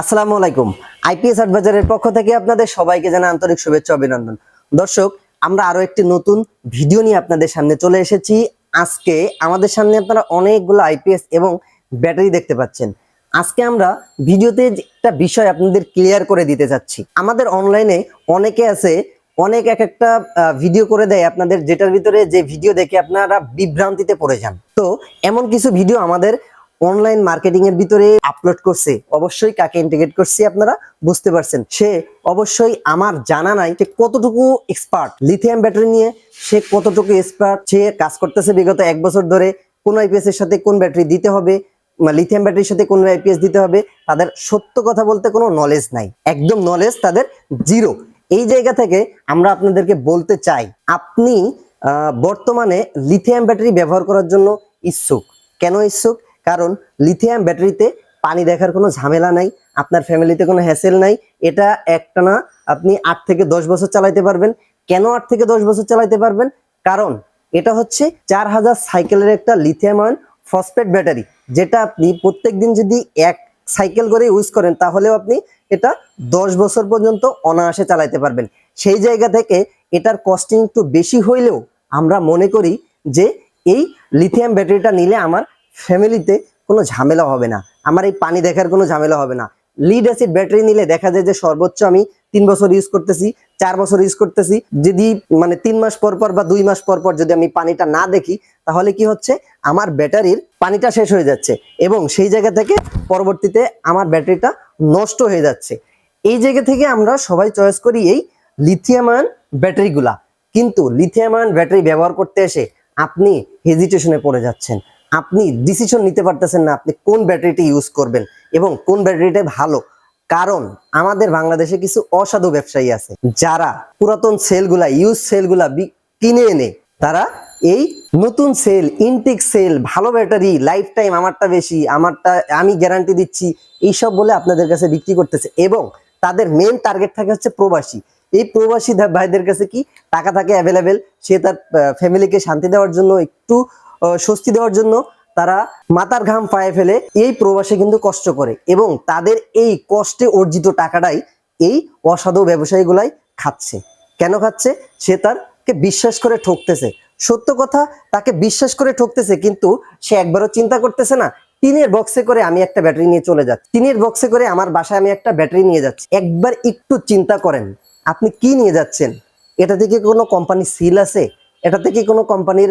আসসালামু আলাইকুম। আইপিএস অ্যাডভাইজারের পক্ষ থেকে আপনাদের সবাইকে জানা আন্তরিক শুভেচ্ছা অভিনন্দন। দর্শক, আমরা আরও একটি নতুন ভিডিও নিয়ে আপনাদের সামনে চলে এসেছি। আজকে আমাদের সামনে আপনারা অনেকগুলো আইপিএস এবং ব্যাটারি দেখতে পাচ্ছেন। আজকে আমরা ভিডিওতে একটা বিষয় আপনাদের ক্লিয়ার করে দিতে চাচ্ছি আমাদের অনলাইনে অনেকে আছে, অনেক এক একটা ভিডিও করে দেয় আপনাদের, যেটার ভিতরে যে ভিডিও দেখে আপনারা বিভ্রান্তিতে পড়ে যান। তো এমন কিছু ভিডিও আমাদের অনলাইন মার্কেটিং এর ভিতরে আপলোড করছে, অবশ্যই কাকে ইন্টিগ্রেট করছি আপনারা বুঝতে পারছেন। সে অবশ্যই আমার জানা নাই যে কতটুকু এক্সপার্ট লিথিয়াম ব্যাটারি নিয়ে, সে কতটুকু এক্সপার্ট সে কাজ করতেছে বিগত এক বছর ধরে, কোন আইপিএস এর সাথে কোন ব্যাটারি দিতে হবে লিথিয়াম ব্যাটারির সাথে কোন আইপিএস দিতে হবে, তাদের সত্য কথা বলতে কোনো নলেজ নাই। একদম নলেজ তাদের জিরো এই জায়গা থেকে আমরা আপনাদেরকে বলতে চাই, আপনি বর্তমানে লিথিয়াম ব্যাটারি ব্যবহার করার জন্য ইচ্ছুক। কেন ইচ্ছুক? কারণ লিথিয়াম ব্যাটারিতে পানি দেখার কোনো ঝামেলা নাই, আপনার ফ্যামিলিতে কোনো হ্যাসেল নাই। এটা একটানা আপনি আট থেকে দশ বছর চালাইতে পারবেন। কেন আট থেকে দশ বছর চালাইতে পারবেন? কারণ এটা হচ্ছে চার হাজার সাইকেলের একটা লিথিয়াম আয়ন ফসফেট ব্যাটারি যেটা আপনি প্রত্যেক দিন যদি এক সাইকেল করে ইউজ করেন, তাহলেও আপনি এটা দশ বছর পর্যন্ত অনায়াসে চালাইতে পারবেন। সেই জায়গা থেকে এটার কস্টিং একটু বেশি হইলেও আমরা মনে করি যে এই লিথিয়াম ব্যাটারিটা নিলে আমার ফ্যামিলিতে কোনো ঝামেলা হবে না। আমার এই পানি দেখার কোনো ঝামেলা হবে না। লিড অ্যাসিড ব্যাটারি নিলে দেখা যায় যে সর্বোচ্চ আমি তিন বছর ইউজ করতেছি, চার বছর ইউজ করতেছি। যদি মানে তিন মাস পর পর বা দুই মাস পর পর যদি আমি পানিটা না দেখি, তাহলে কি হচ্ছে? আমার ব্যাটারির পানিটা শেষ হয়ে যাচ্ছে এবং সেই জায়গা থেকে পরবর্তীতে আমার ব্যাটারিটা নষ্ট হয়ে যাচ্ছে। এই জায়গা থেকে আমরা সবাই চয়েস করি এই লিথিয়াম আয়ন ব্যাটারিগুলা। কিন্তু লিথিয়াম আয়ন ব্যাটারি ব্যবহার করতে এসে আপনি হেজিটেশনে পড়ে যাচ্ছেন। আপনি ডিসিশন নিতে পারতেছেন না আপনি কোন ব্যাটারিটি ইউজ করবেন এবং কোন ব্যাটারিটা ভালো। কারণ আমাদের বাংলাদেশে কিছু অসাধু ব্যবসায়ী আছে, যারা পুরাতন সেলগুলা ইউজ সেলগুলা কিনে এনে তারা এই নতুন সেল ইনটেক সেল, ভালো ব্যাটারি লাইফ টাইম আমারটা বেশি, আমারটা আমি গ্যারান্টি দিচ্ছি, এইসব বলে আপনাদের কাছে বিক্রি করতেছে। এবং তাদের মেন টার্গেট থাকে হচ্ছে প্রবাসী। এই প্রবাসী ভাইদের কাছে কি টাকা থাকে অ্যাভেলেবেল সে তার ফ্যামিলিকে শান্তি দেওয়ার জন্য একটু স্বস্তি দেওয়ার জন্য তারা মাথার ঘাম পায়ে ফেলে এই প্রবাসে কিন্তু কষ্ট করে এবং তাদের এই কষ্টে অর্জিত টাকাটাই এই অসাধু ব্যবসায়ীগুলাই খাচ্ছে। কেন খাচ্ছে? সে তারকে বিশ্বাস করে ঠকতেছে। সত্য কথা, তাকে বিশ্বাস করে ঠকতেছে কিন্তু সে একবারও চিন্তা করতেছে না, টিনের বক্সে করে আমি একটা ব্যাটারি নিয়ে চলে যাচ্ছি। টিনের বক্সে করে আমার বাসায় আমি একটা ব্যাটারি নিয়ে যাচ্ছি। একবার একটু চিন্তা করেন, আপনি কি নিয়ে যাচ্ছেন? এটা থেকে কোনো কোম্পানি সিল আছে? এটা থেকে কোনো কোম্পানির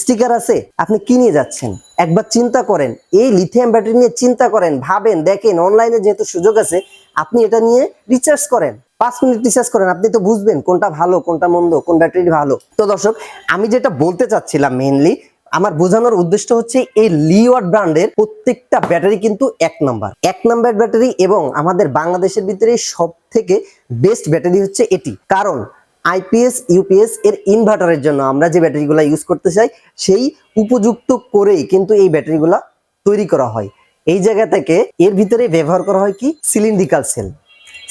স্টিকার আছে, আপনি কি নিয়ে যাচ্ছেন। একবার চিন্তা করেন, এই লিথিয়াম ব্যাটারি নিয়ে চিন্তা করেন, ভাবেন, দেখেন অনলাইনে যেহেতু সুযোগ আছে, আপনি এটা নিয়ে রিচার্জ করেন। পাঁচ মিনিট রিচার্জ করেন, আপনি তো বুঝবেন কোনটা ভালো, কোনটা মন্দ, কোন ব্যাটারি ভালো। তো দর্শক, আমি যেটা বলতে চাচ্ছিলাম মেনলি আমার বোঝানোর উদ্দেশ্য হচ্ছে এই লিওয়ার্ড ব্র্যান্ডের প্রত্যেকটা ব্যাটারি কিন্তু এক নাম্বার এক নাম্বার ব্যাটারি এবং আমাদের বাংলাদেশের ভিতরে সব থেকে বেস্ট ব্যাটারি হচ্ছে এটি। কারণ আইপিএস ইউপিএস এর ইনভার্টারের জন্য আমরা যে ব্যাটারিগুলো ইউজ করতে চাই, সেই উপযুক্ত করেই কিন্তু এই ব্যাটারিগুলা তৈরি করা হয়। এই জায়গা থেকে এর ভিতরে ব্যবহার করা হয় কি? সিলিন্ড্রিকাল সেল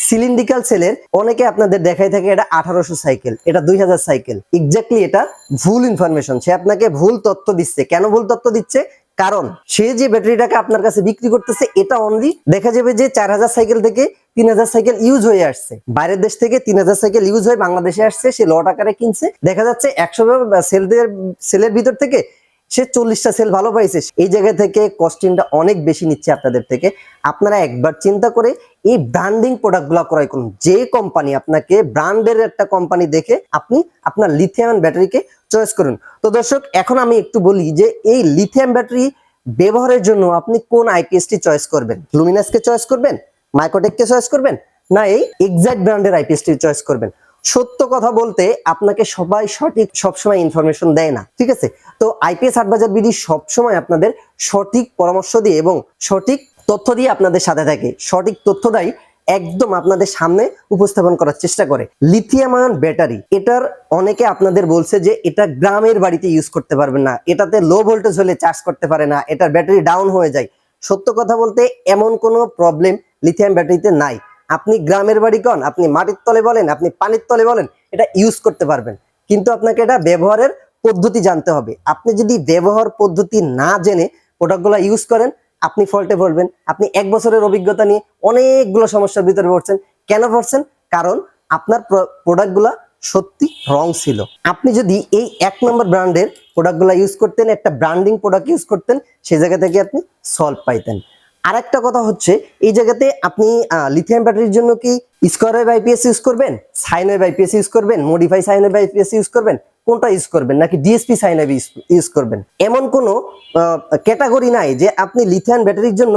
সিলিন্ড্রিকাল সেলের অনেকে আপনাদের দেখাই থাকে এটা আঠারোশো সাইকেল এটা দুই হাজার সাইকেল এক্স্যাক্টলি এটা ভুল ইনফরমেশন সে আপনাকে ভুল তথ্য দিচ্ছে। কেন ভুল তথ্য দিচ্ছে? কারণ সে যে ব্যাটারিটাকে আপনার কাছে বিক্রি করতেছে, এটা অনলি দেখা যাবে যে চার হাজার সাইকেল থেকে তিন হাজার সাইকেল ইউজ হয়ে আসছে। বাইরের দেশ থেকে তিন হাজার সাইকেল ইউজ হয়ে বাংলাদেশে আসছে, সে লট আকারে কিনছে। দেখা যাচ্ছে একশো সেলদের, সেলের ভিতর থেকে সে চল্লিশটা সেল ভালো পাইছে। এই জায়গা থেকে কস্টিংটা অনেক বেশি নিচ্ছে আপনাদের থেকে। আপনারা একবার চিন্তা করে এই ব্র্যান্ডিং প্রোডাক্টগুলো ক্রয় করুন। যে কোম্পানি আপনাকে ব্র্যান্ডের একটা কোম্পানি দেখে আপনি আপনার লিথিয়াম ব্যাটারিকে চয়েস করুন। তো দর্শক, এখন আমি একটু বলি যে এই লিথিয়াম ব্যাটারি ব্যবহারের জন্য আপনি কোন আইপিএসটি চয়েস করবেন? লুমিনাসকে চয়েস করবেন? মাইক্রোটেককে চয়েস করবেন? না, এই এক্সাক্ট ব্র্যান্ডের আইপিএসটি চয়েস করবেন। সত্য কথা বলতে আপনাকে সবাই সঠিক সবসময় ইনফরমেশন দেয় না, ঠিক আছে? তো আইপিএস হাটবাজার বিডি সবসময় আপনাদের সঠিক পরামর্শ দিয়ে এবং সঠিক তথ্য দিয়ে আপনাদের সাথে থাকে। সঠিক তথ্য দেয় একদম আপনাদের সামনে উপস্থাপন করার চেষ্টা করে। লিথিয়াম আয়ন ব্যাটারি এটার অনেকে আপনাদের বলছে যে এটা গ্রামের বাড়িতে ইউজ করতে পারবেন না। এটাতে লো ভোল্টেজ হলে চার্জ করতে পারে না। এটার ব্যাটারি ডাউন হয়ে যায়। সত্য কথা বলতে এমন কোনো প্রবলেম লিথিয়াম ব্যাটারিতে নাই। আপনি গ্রামের বাড়ি কন, আপনি মাটির তলে বলেন, আপনি পানির তলে বলেন, এটা ইউজ করতে পারবেন। কিন্তু আপনাকে এটা ব্যবহারের পদ্ধতি জানতে হবে। আপনি যদি ব্যবহার পদ্ধতি না জেনে প্রোডাক্টগুলো ইউজ করেন, আপনি ফল্টে পড়বেন। আপনি এক বছরের অভিজ্ঞতা নিয়ে অনেকগুলো সমস্যার ভিতরে পড়ছেন। কেন পড়ছেন? কারণ আপনার প্রোডাক্টগুলো সত্যি রং ছিল। আপনি যদি এই এক নম্বর ব্র্যান্ডের প্রোডাক্টগুলো ইউজ করতেন, একটা ব্র্যান্ডিং প্রোডাক্ট ইউজ করতেন সেই জায়গা থেকে আপনি সলভ পাইতেন আরেকটা কথা হচ্ছে, এই জায়গাতে আপনি লিথিয়াম ব্যাটারির জন্য কি স্কোয়ার ওয়েভ আইপিএস ইউজ করবেন? সাইন ওয়েভ আইপিএস ইউজ করবেন? Modify sine wave IPS use করবেন? কোনটা ইউজ করবেন? নাকি ডিএসপি সাইন ওয়েভ ইউজ করবেন? এমন কোনো ক্যাটাগরি নাই যে আপনি লিথিয়াম ব্যাটারির জন্য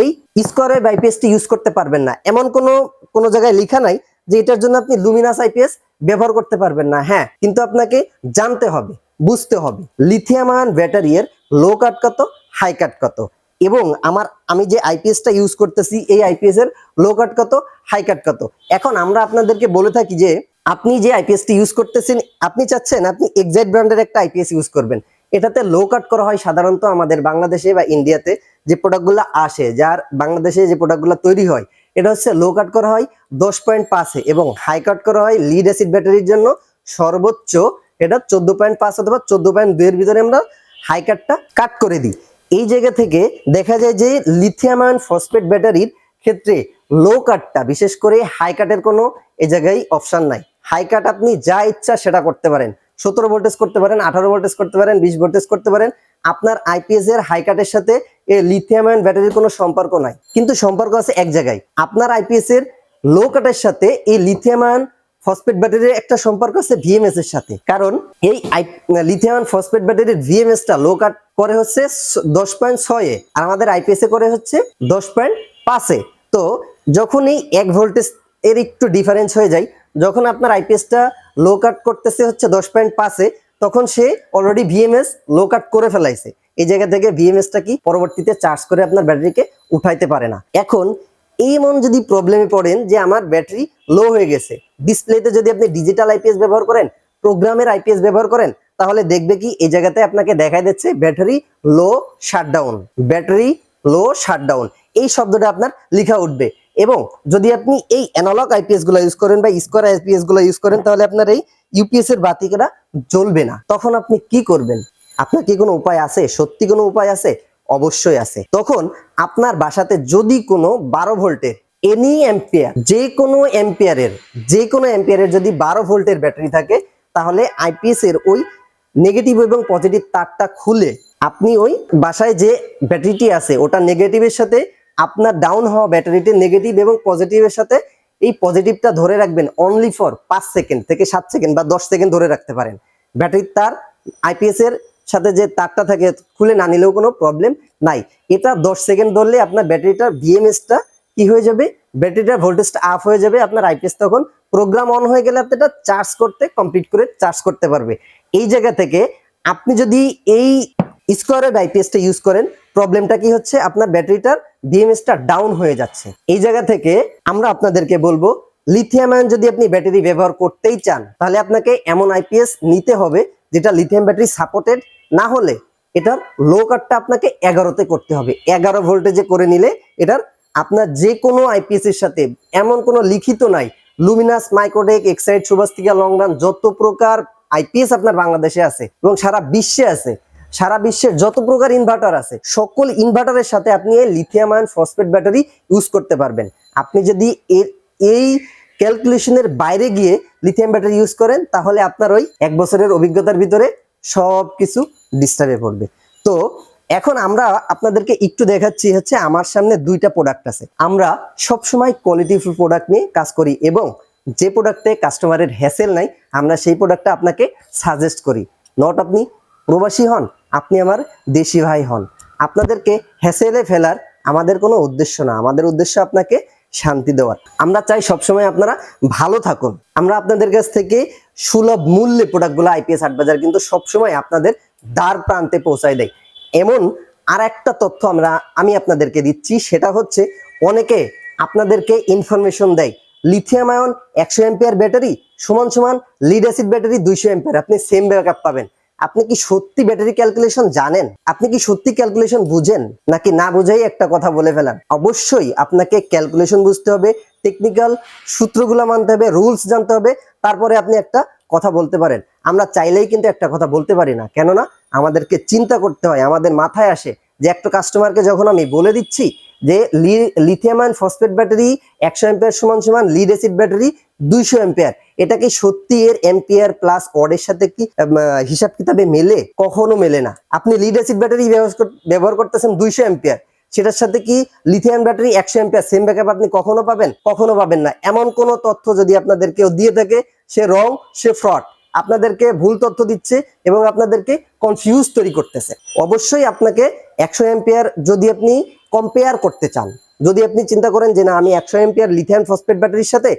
এই স্কোয়ার ওয়েভ আইপিএসটি ইউজ করতে পারবেন না। এমন কোনো কোনো জায়গায় লেখা নাই যে এটার জন্য আপনি লুমিনাস আইপিএস ব্যবহার করতে পারবেন না। হ্যাঁ কিন্তু আপনাকে জানতে হবে, বুঝতে হবে লিথিয়াম আয়ন ব্যাটারির লো কাট কত হাই কাট কত। এবং আমার, আমি যে আইপিএসটা ইউজ করতেছি, এই আইপিএস এর লো কাট কত হাই কাট কত? এখন আমরা আপনাদেরকে বলে থাকি যে, আপনি যে আইপিএসটি ইউজ করতেছেন, আপনি চাচ্ছেন আপনি এক্সাইট ব্র্যান্ডের একটা আইপিএস ইউজ করবেন। এটাতে লো কাট করা হয় সাধারণত আমাদের বাংলাদেশে বা ইন্ডিয়াতে যে প্রোডাক্টগুলো আসে, যার বাংলাদেশে যে প্রোডাক্টগুলো তৈরি হয়, এটা হচ্ছে লো কাট করা হয় দশ পয়েন্ট পাঁচে এবং হাই কাট করা হয় লিড অ্যাসিড ব্যাটারির জন্য সর্বোচ্চ, এটা চোদ্দ পয়েন্ট পাঁচ অথবা চোদ্দ পয়েন্ট দুইয়ের ভিতরে আমরা হাই কাটটা কাট করে দিই। এই জায়গা থেকে দেখা যায় যে লিথিয়াম আয়ন ফসফেট ব্যাটারির ক্ষেত্রে লো কাটটা বিশেষ করে হাই কাটের কোনো এ জায়গায় অপশন নাই। হাই কাট আপনি যা ইচ্ছা সেটা করতে পারেন। সতেরো ভোল্টেজ করতে পারেন, আঠারো ভোল্টেজ করতে পারেন, বিশ ভোল্টেজ করতে পারেন। আপনার আইপিএস এর হাই কাটের সাথে লিথিয়াম আয়ন ব্যাটারির কোনো সম্পর্ক নাই। কিন্তু সম্পর্ক আছে এক জায়গায়। আপনার আইপিএস এর লো কাটের সাথে এই লিথিয়াম আয়ন ফসফেট ব্যাটারির একটা সম্পর্ক আছে ভিএমএস এর সাথে। কারণ এই লিথিয়াম ফসফেট ব্যাটারির ভিএমএস টা লো কাট করে হচ্ছে দশ পয়েন্ট ছয়ে আর আমাদের আইপিএস এ করে হচ্ছে দশ পয়েন্ট পাঁচে তো যখন এই এক ভোল্টেজ এর একটু ডিফারেন্স হয়ে যায়, যখন আপনার আইপিএসটা লো কাট করতেছে হচ্ছে দশ পয়েন্ট পাঁচে তখন সে অলরেডি ভিএমএস লো কাট করে ফেলাইছে। এই জায়গা থেকে ভিএমএসটা কি পরবর্তীতে চার্জ করে আপনার ব্যাটারিকে উঠাইতে পারে না। এখন এমন যদি প্রবলেমে পড়েন যে আমার ব্যাটারি লো হয়ে গেছে ডিসপ্লেতে যদি আপনি ডিজিটাল আইপিএস ব্যবহার করেন প্রোগ্রামের আইপিএস ব্যবহার করেন, তাহলে দেখবে কি এই জায়গাতে আপনাকে দেখা দিচ্ছে battery low shutdown battery low shutdown এই শব্দটা আপনার লেখা উঠবে। এবং যদি আপনি এই অ্যানালগ আইপিএসগুলো ইউজ করেন বা স্কোয়ার আইপিএসগুলো ইউজ করেন, তাহলে আপনার এই ইউপিএস এর বাতিটা জ্বলবে না। তখন আপনি কি করবেন? আপনার কি কোনো উপায় আছে? সত্যি কোনো উপায় আছে? অবশ্যই আছে। তখন আপনার বাসাতে যদি কোনো বারো ভোল্টের এনি অ্যাম্পিয়ার যে কোনো অ্যাম্পিয়ারের যে কোনো অ্যাম্পিয়ারের যদি বারো ভোল্টের ব্যাটারি থাকে, তাহলে আইপিএস এর ওই নেগেটিভ এবং পজিটিভ তারটা খুলে আপনি ওই বাসায় যে ব্যাটারিটি আছে, ওটা নেগেটিভের সাথে আপনার ডাউন হওয়া ব্যাটারিটি নেগেটিভ এবং পজিটিভের সাথে এই পজিটিভটা ধরে রাখবেন অনলি ফর পাঁচ সেকেন্ড থেকে সাত সেকেন্ড বা দশ সেকেন্ড ধরে রাখতে পারেন। ব্যাটারির তার আইপিএস এর সাথে যে তারটা থাকে খুলে না নিলেও কোনো প্রবলেম নাই। এটা দশ সেকেন্ড ধরলে আপনার ব্যাটারিটার ভিএমএসটা কি হয়ে যাবে? ব্যাটারিটার ভোল্টেজটা আপ হয়ে যাবে আপনার আইপিএস তখন। প্রোগ্রাম অন হয়ে গেলে আপনি এটা চার্জ করতে কমপ্লিট করে চার্জ করতে পারবে। এই জায়গা থেকে আপনি যদি এই স্কোয়ারের আইপিএসটা ইউজ করেন প্রবলেমটা কি হচ্ছে? আপনার ব্যাটারিটার ভিএমএসটা ডাউন হয়ে যাচ্ছে। এই জায়গা থেকে আমরা আপনাদেরকে বলব লিথিয়াম আয়ন যদি আপনি ব্যাটারি ব্যবহার করতেই চান, তাহলে আপনাকে এমন আইপিএস নিতে হবে, যেটা লিথিয়াম ব্যাটারি সাপোর্টেড না হলে এটার লো কাটটা আপনাকে এগারোতে করতে হবে। এগারো ভোল্টেজে করে নিলে এটার আপনার যে কোনো আইপিএস এর সাথে, এমন কোনো লিখিত নাই। Luminous Microtek Exide Suvastika long run যত প্রকার আইপিএস আপনার বাংলাদেশে আছে এবং সারা বিশ্বে আছে, সারা বিশ্বের যত প্রকার ইনভার্টার আছে, সকল ইনভার্টারের সাথে আপনি এই lithium ion phosphate battery use করতে পারবেন। আপনি যদি এর, এই ক্যালকুলেশনের বাইরে গিয়ে লিথিয়াম ব্যাটারি ইউজ করেন, তাহলে আপনার ওই এক বছরের অভিজ্ঞতার ভিতরে সব কিছু ডিস্টার্বে পড়বে। তো এখন আমরা আপনাদেরকে একটু দেখাচ্ছি হচ্ছে আমার সামনে দুইটা প্রোডাক্ট আছে। আমরা সবসময় কোয়ালিটিফুল প্রোডাক্ট নিয়ে কাজ করি এবং যে প্রোডাক্টে কাস্টমারের হ্যাসেল নাই, আমরা সেই প্রোডাক্টটা আপনাকে সাজেস্ট করি। নট আপনি প্রবাসী হন, আপনি আমার দেশি ভাই হন। আপনাদেরকে হ্যাসেলে ফেলার আমাদের কোনো উদ্দেশ্য না। আমাদের উদ্দেশ্য আপনাকে শান্তি দেওয়ার। আমরা চাই সবসময় আপনারা ভালো থাকুন। আমরা আপনাদের কাছ থেকে সুলভ মূল্যে প্রোডাক্টগুলো আইপিএস হাট বাজার কিন্তু সবসময় আপনাদের দ্বার প্রান্তে পৌঁছায় দেয়। এমন আর একটা তথ্য আমরা, আমি আপনাদেরকে দিচ্ছি, সেটা হচ্ছে অনেকে আপনাদেরকে ইনফরমেশন দেয়। লিথিয়াম আয়ন একশো এম্পিয়ার ব্যাটারি সমান সমান লিড অ্যাসিড ব্যাটারি দুইশো এম্পিয়ার আপনি সেম ব্যাকআপ পাবেন। আপনি কি সত্যি ব্যাটারি ক্যালকুলেশন জানেন? আপনি কি সত্যি ক্যালকুলেশন বুঝেন? নাকি না বুঝেই একটা কথা বলে ফেলান? অবশ্যই আপনাকে ক্যালকুলেশন বুঝতে হবে টেকনিক্যাল সূত্রগুলো মানতে হবে রুলস জানতে হবে, তারপরে আপনি একটা কথা বলতে পারেন। আমরা চাইলেই কিন্তু একটা কথা বলতে পারি না। কেননা আমাদেরকে চিন্তা করতে হয়, আমাদের মাথায় আসে যে একটা কাস্টমারকে যখন আমি বলে দিচ্ছি যে লিথিয়াম ফসফেট ব্যাটারি একশো এম্পিয়ার সমান সমান লিড অ্যাসিড ব্যাটারি দুইশো এম্পিয়ার এটা কি সত্যি এর এম্পিয়ার প্লাস অডের সাথে কি হিসাব কিতাবে মেলে? কখনো মেলে না। আপনি লিড অ্যাসিড ব্যাটারি ব্যবহার করতেছেন দুইশো এম্পিয়ার সেটার সাথে কি লিথিয়াম ব্যাটারি একশো এম্পিয়ার সেম ব্যাকআপ আপনি কখনো পাবেন? কখনো পাবেন না। এমন কোন তথ্য যদি আপনাদের কেউ দিয়ে থাকে, সে রং সে ফ্রড আপনাদেরকে ভুল তথ্য দিচ্ছে এবং আপনাদেরকে কনফিউজ তৈরি করতেছে। অবশ্যই আপনাকে একশো এম্পিয়ার যদি আপনি কম্পেয়ার করতে চান। যদি আপনি চিন্তা করেন যে না, আমি একশো এম্পিয়ার লিথিয়াম ফসফেট ব্যাটারির সাথে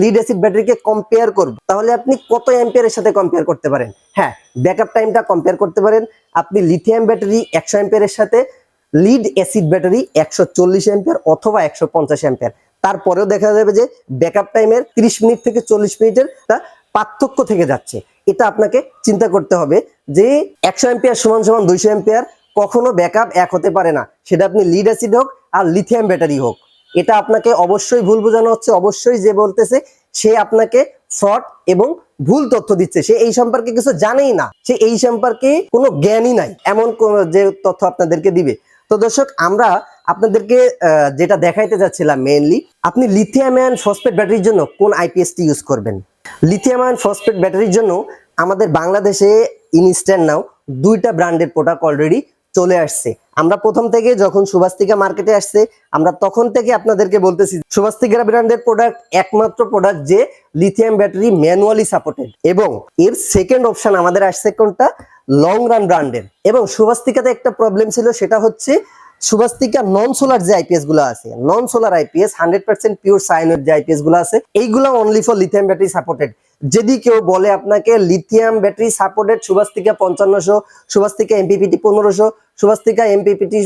লিড অ্যাসিড ব্যাটারিকে কম্পেয়ার করব, তাহলে আপনি কত এম্পিয়ারের সাথে কম্পেয়ার করতে পারেন? হ্যাঁ ব্যাকআপ টাইমটা কম্পেয়ার করতে পারেন। আপনি লিথিয়াম ব্যাটারি একশো এম্পিয়ারের সাথে লিড অ্যাসিড ব্যাটারি একশো চল্লিশ এম্পিয়ার অথবা একশো পঞ্চাশ এম্পিয়ার তারপরেও দেখা যাবে যে ব্যাকআপ টাইমের ত্রিশ মিনিট থেকে চল্লিশ মিনিটের তা পার্থক্য থেকে যাচ্ছে। এটা আপনাকে চিন্তা করতে হবে যে, একশো এম্পিয়ার সমান সমান দুইশো এম্পিয়ার কখনো ব্যাকআপ এক হতে পারে না। সেটা আপনি লিড অ্যাসিড হোক আর লিথিয়াম ব্যাটারি হোক। এটা আপনাকে অবশ্যই ভুল বোঝানো হচ্ছে, অবশ্যই যে বলতেছে, সে আপনাকে ফ্রড এবং ভুল তথ্য দিচ্ছে। সে এই সম্পর্কে কিছু জানেই না, সে এই সম্পর্কে কোনো জ্ঞানই নাই, এমন কোন যে তথ্য আপনাদেরকে দিবে। তো দর্শক, আমরা আপনাদেরকে যেটা দেখাইতে যাচ্ছিলাম মেইনলি আপনি লিথিয়াম আয়ন ফসফেট ব্যাটারির জন্য কোন আইপিএসটি ইউজ করবেন? লিথিয়াম আয়ন ফসফেট ব্যাটারির জন্য আমাদের বাংলাদেশে ইনস্ট্যান্ট নাও দুইটা ব্র্যান্ডের প্রোডাক্ট অলরেডি চলে আসছে। আমরা প্রথম থেকে যখন সুভাস্তিকা মার্কেটে আসছে, আমরা তখন থেকে আপনাদেরকে বলতেছি সুভাস্তিকা ব্র্যান্ডের প্রোডাক্ট একমাত্র প্রোডাক্ট যে লিথিয়াম ব্যাটারি ম্যানুয়ালি সাপোর্টেড এবং এর সেকেন্ড অপশন আমাদের আসছে কোনটা? লং রান ব্র্যান্ডের এবং সুভাস্তিকাতে একটা প্রবলেম ছিল, সেটা হচ্ছে সুভাস্তিকা নন সোলার যে আইপিএসগুলো আছে non solar IPS hundred percent pure সাইনের যে আইপিএসগুলো আছে, এইগুলো only for lithium battery supported যদি কেউ বলে আপনাকে লিথিয়াম ব্যাটারি সাপোর্টেড সুভাস্তিকা পঞ্চান্নশো সুভাস্তিকা এমপিপিটি পনেরোশো সুভাস্তিকা এমপিপিটি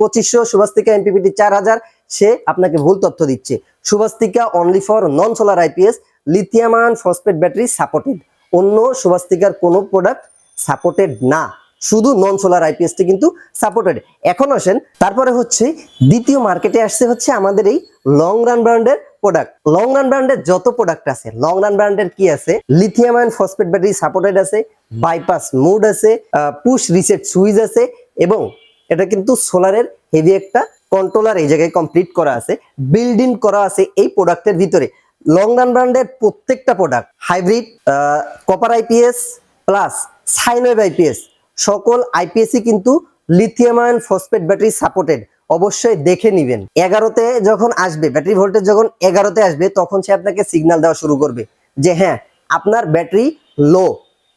পঁচিশশো সুভাস্তিকা এমপিপিটি চার হাজার, সে আপনাকে ভুল তথ্য দিচ্ছে। Suvastika only for non solar IPS lithium ion phosphate battery supported অন্য সুভাস্তিকার কোনো প্রোডাক্ট সাপোর্টেড না। শুধু নন সোলার আইপিএসটি কিন্তু সাপোর্টেড এখন আসেন, তারপরে হচ্ছে দ্বিতীয় মার্কেটে আসছে হচ্ছে আমাদের এই লং রান ব্র্যান্ডের প্রোডাক্ট লং রান ব্র্যান্ডের যত প্রোডাক্ট আছে লং রান ব্র্যান্ডের কি আছে? Lithium ion phosphate battery supported আছে বাইপাস মোড আছে পুশ রিসেট সুইচ আছে এবং এটা কিন্তু সোলারের হেভি একটা কন্ট্রোলার এই জায়গায় কমপ্লিট করা আছে বিল্ড ইন করা আছে এই প্রোডাক্টের ভিতরে। লং রান ব্র্যান্ডের প্রত্যেকটা product hybrid copper IPS plus sine wave IPS সকল আইপিএসই কিন্তু lithium ion phosphate battery supported অবশ্যই দেখে নিবেন। এগারোতে যখন আসবে ব্যাটারি ভোল্টেজ যখন এগারোতে আসবে, তখন সে আপনাকে সিগন্যাল দেওয়া শুরু করবে যে হ্যাঁ আপনার ব্যাটারি লো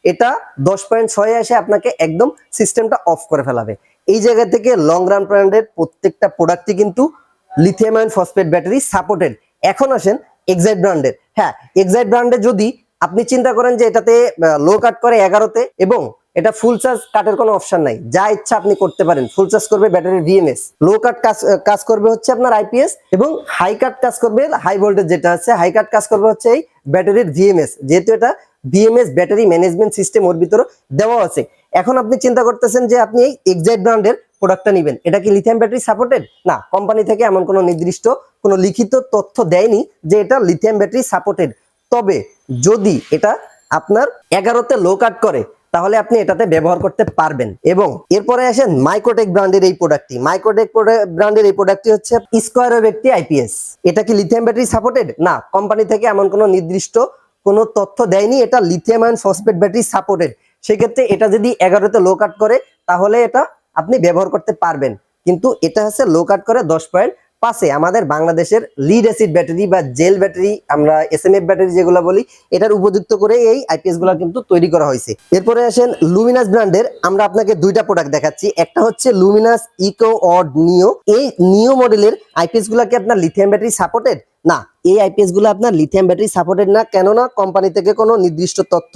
এটা দশ পয়েন্ট ছয়ে এসে আপনাকে একদম সিস্টেমটা অফ করে ফেলাবে। এই জায়গা থেকে লং রান ব্র্যান্ডের প্রত্যেকটা প্রোডাক্টই কিন্তু লিথিয়াম ফসফেট ব্যাটারি সাপোর্টেড এখন আসেন এক্সাইট ব্র্যান্ডের হ্যাঁ এক্সাইট ব্র্যান্ডে যদি আপনি চিন্তা করেন যে এটাতে লো কাট করে এগারোতে এবং এটা ফুল চার্জ কাটের কোনো অপশন নাই। যা ইচ্ছা আপনি করতে পারেন। ফুল চার্জ করবে ব্যাটারির ভিএমএস লো কাট কাজ কাজ করবে হচ্ছে আপনার আইপিএস এবং হাই কাট কাজ করবে হাই ভোল্টেজ যেটা আছে হাই কাট কাজ করবে হচ্ছে এই ব্যাটারির ভিএমএস যেহেতু এটা ভিএমএস ব্যাটারি ম্যানেজমেন্ট সিস্টেম ওর ভিতরে দেওয়া আছে। এখন আপনি চিন্তা করতেছেন যে আপনি এই এক্সাইট ব্র্যান্ডের প্রোডাক্টটা নেবেন। এটা কি লিথিয়াম ব্যাটারি সাপোর্টেড না কোম্পানি থেকে এমন কোনো নির্দিষ্ট, কোনো লিখিত তথ্য দেয়নি যে এটা লিথিয়াম ব্যাটারি সাপোর্টেড তবে যদি এটা আপনার এগারোতে লো কাট করে তাহলে আপনি এটাতে ব্যবহার করতে পারবেন। এবং এরপরে আসেন মাইক্রোটেক ব্র্যান্ডের এই প্রোডাক্টটি মাইক্রোটেক ব্র্যান্ডের এই প্রোডাক্টটি হচ্ছে স্কোয়ার একটি আইপিএস এটা কি লিথিয়াম ব্যাটারি সাপোর্টেড না কোম্পানি থেকে এমন কোনো নির্দিষ্ট কোনো তথ্য দেয়নি, এটা lithium ion phosphate battery supported সেক্ষেত্রে এটা যদি এগারোতে লো কাট করে, তাহলে এটা আপনি ব্যবহার করতে পারবেন। কিন্তু এটা হচ্ছে লো কাট করে দশ পয়েন্ট পাশে আমাদের বাংলাদেশের লিড অ্যাসিড ব্যাটারি বা জেল ব্যাটারি আমরা এস এম এফ ব্যাটারি যেগুলো বলি, এটার উপযুক্ত করে এই আইপিএসগুলো কিন্তু তৈরি করা হয়েছে। এরপরে আসেন লুমিনাস ব্র্যান্ডের আমরা আপনাকে দুইটা প্রোডাক্ট দেখাচ্ছি। একটা হচ্ছে লুমিনাস ইকো অড নিও এই নিও মডেলের আইপিএস গুলাকে আপনার লিথিয়াম ব্যাটারি সাপোর্টেড না, এই আইপিএসগুলো আপনার লিথিয়াম ব্যাটারি সাপোর্টেড না। কেননা কোম্পানি থেকে কোনো নির্দিষ্ট তথ্য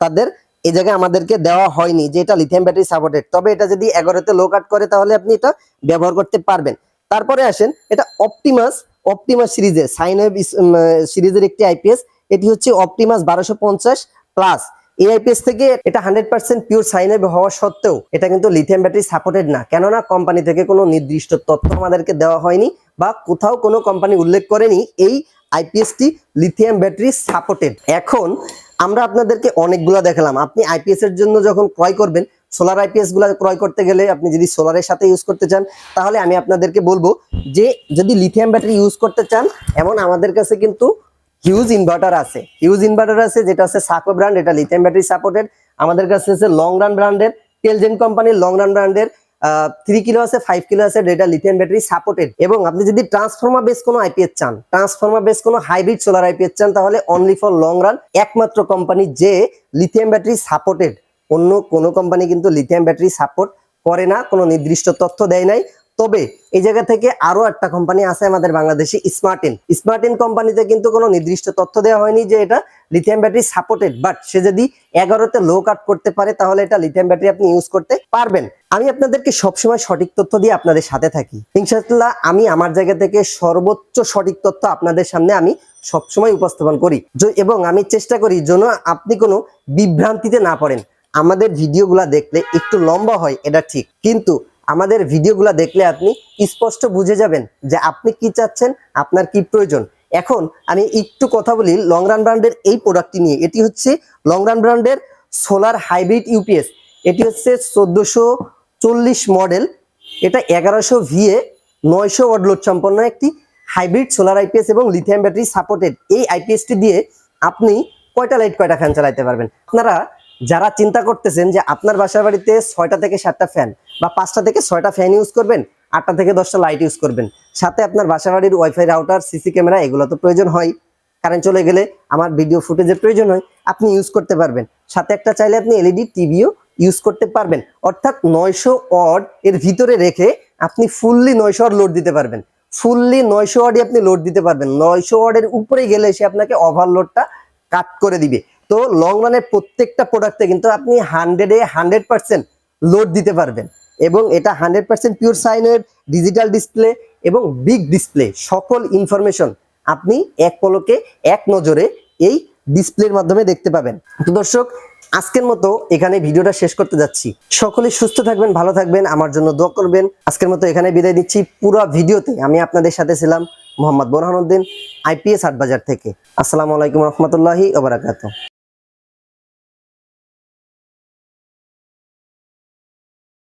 তাদের এই জায়গায় আমাদেরকে দেওয়া হয়নি যে এটা লিথিয়াম ব্যাটারি সাপোর্টেড তবে এটা যদি এগারোতে লো কাট করে, তাহলে আপনি এটা ব্যবহার করতে পারবেন। তারপরে আসেন, এটা অপটিমাস অপটিমাস সিরিজের সাইন ওয়েভ সিরিজের একটি আইপিএস এটি হচ্ছে অপটিমাস বারোশো পঞ্চাশ প্লাস এই আইপিএস থেকে এটা hundred percent pure sine wave হওয়া সত্ত্বেও এটা কিন্তু লিথিয়াম ব্যাটারি সাপোর্টেড না। কেননা কোম্পানি থেকে কোনো নির্দিষ্ট তথ্য আমাদেরকে দেওয়া হয়নি বা কোথাও কোনো কোম্পানি উল্লেখ করেনি এই আইপিএসটি লিথিয়াম ব্যাটারি সাপোর্টেড এখন আমরা আপনাদেরকে অনেকগুলো দেখালাম। আপনি আইপিএস এর জন্য যখন ক্রয় করবেন সোলার আইপিএসগুলা ক্রয় করতে গেলে আপনি যদি সোলারের সাথে ইউজ করতে চান, তাহলে আমি আপনাদেরকে বলব যে যদি লিথিয়াম ব্যাটারি ইউজ করতে চান, এমন আমাদের কাছে কিন্তু হিউজ ইনভার্টার আছে। হিউজ ইনভার্টার আছে, যেটা হচ্ছে সাকো ব্র্যান্ড এটা লিথিয়াম ব্যাটারি সাপোর্টেড আমাদের কাছে আছে লং রান ব্র্যান্ডের টেলজেন কোম্পানির লং রান ব্র্যান্ডের থ্রি কিলো আছে ফাইভ কিলো আছে যেটা লিথিয়াম ব্যাটারি সাপোর্টেড এবং আপনি যদি ট্রান্সফর্মার বেস কোনো আইপিএস চান ট্রান্সফর্মার বেস কোনো হাইব্রিড সোলার আইপিএস চান, তাহলে অনলি ফর লং রান একমাত্র কোম্পানি যে লিথিয়াম ব্যাটারি সাপোর্টেড অন্য কোনো কোম্পানি কিন্তু লিথিয়াম ব্যাটারি সাপোর্ট করে না, কোনো নির্দিষ্ট তথ্য দেয় নাই। তবে এই জায়গা থেকে আরও একটা কোম্পানি আছে আমাদের বাংলাদেশে স্মার্টিন স্মার্টিন কোম্পানিতে কিন্তু কোনো নির্দিষ্ট তথ্য দেওয়া হয়নি যে এটা লিথিয়াম ব্যাটারি সাপোর্টেড বাট সে যদি এগারোতে লো কাট করতে পারে, তাহলে এটা লিথিয়াম ব্যাটারি আপনি ইউজ করতে পারবেন। আমি আপনাদেরকে সবসময় সঠিক তথ্য দিয়ে আপনাদের সাথে থাকি। ইনশাআল্লাহ আমি আমার জায়গা থেকে সর্বোচ্চ সঠিক তথ্য আপনাদের সামনে আমি সবসময় উপস্থাপন করি। এবং আমি চেষ্টা করি যেন আপনি কোনো বিভ্রান্তিতে না পড়েন। আমাদের ভিডিওগুলা দেখলে একটু লম্বা হয়, এটা ঠিক। কিন্তু আমাদের ভিডিওগুলা দেখলে আপনি স্পষ্ট বুঝে যাবেন যে আপনি কি চাচ্ছেন, আপনার কি প্রয়োজন। এখন আমি একটু কথা বলি লং রান ব্র্যান্ডের এই প্রোডাক্টটি নিয়ে। এটি হচ্ছে লং রান ব্র্যান্ডের সোলার হাইব্রিড ইউপিএস এটি হচ্ছে চোদ্দোশো চল্লিশ মডেল এটা এগারোশো ভিএ নয়শো ওয়াট লোড সম্পন্ন একটি হাইব্রিড সোলার আইপিএস এবং লিথিয়াম ব্যাটারি সাপোর্টেড এই আইপিএসটি দিয়ে আপনি কয়টা লাইট কয়টা ফ্যান চালাইতে পারবেন? আপনারা যারা চিন্তা করতেছেন যে আপনার বাসার বাড়িতে ছয়টা থেকে সাতটা ফ্যান বা পাঁচটা থেকে ছয়টা ফ্যান ইউজ করবেন, আটটা থেকে দশটা লাইট ইউজ করবেন, সাথে আপনার বাসা বাড়ির ওয়াইফাই রাউটার সিসি ক্যামেরা এগুলো তো প্রয়োজন হয়। কারেন্ট চলে গেলে আমার ভিডিও ফুটেজের প্রয়োজন হয়, আপনি ইউজ করতে পারবেন। সাথে একটা চাইলে আপনি এলইডি টিভিও ইউজ করতে পারবেন। অর্থাৎ নয়শো অড এর ভিতরে রেখে আপনি ফুললি নয়শো অড লোড দিতে পারবেন। ফুললি নয়শো অডই আপনি লোড দিতে পারবেন। নয়শো অডের উপরে গেলে সে আপনাকে ওভারলোডটা কাট করে দিবে। তো লং রানের প্রত্যেকটা প্রোডাক্টে কিন্তু আপনি হান্ড্রেডে হান্ড্রেড পার্সেন্ট লোড দিতে পারবেন। এবং এটা হান্ড্রেড পার্সেন্ট পিওর সাইনের ডিজিটাল ডিসপ্লে এবং বিগ ডিসপ্লে সকল ইনফরমেশন আপনি এক পলকে এক নজরে এই ডিসপ্লের মাধ্যমে দেখতে পাবেন। তো দর্শক, আজকের মতো এখানে ভিডিওটা শেষ করতে যাচ্ছি। সকলে সুস্থ থাকবেন, ভালো থাকবেন, আমার জন্য দোয়া করবেন। আজকের মতো এখানে বিদায় নিচ্ছি। পুরো ভিডিওতে আমি আপনাদের সাথে ছিলাম মোহাম্মদ বোরহানুদ্দিন, আইপিএস হাটবাজার থেকে। আসসালামু আলাইকুম রহমতুল্লাহি ওবরাকাত